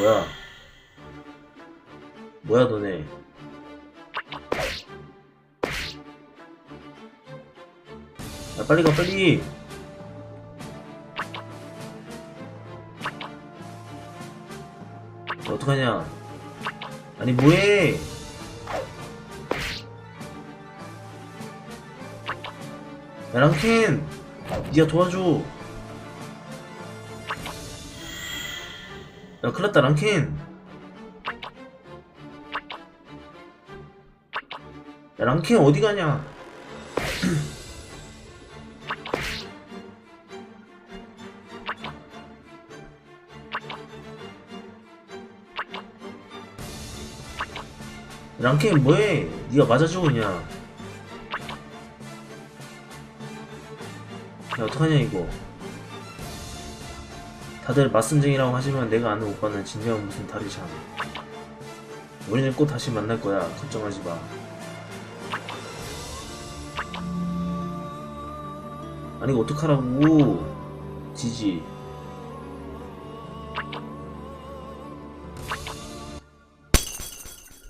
뭐야? 뭐야 너네? 야 빨리 가 빨리! 야, 어떡하냐? 아니 뭐해? 야 랑켄! 니가 도와줘! 야 큰일났다 랑켄! 야 랑켄 어디 가냐? 랑켄 뭐해? 니가 맞아줘 그냥 야 어떡하냐 이거 다들 맞선쟁이라고 하지만 내가 아는 오빠는 진정한 무슨 다르지 않아. 우리는 꼭 다시 만날 거야. 걱정하지 마. 아니 어떡하라고. 지지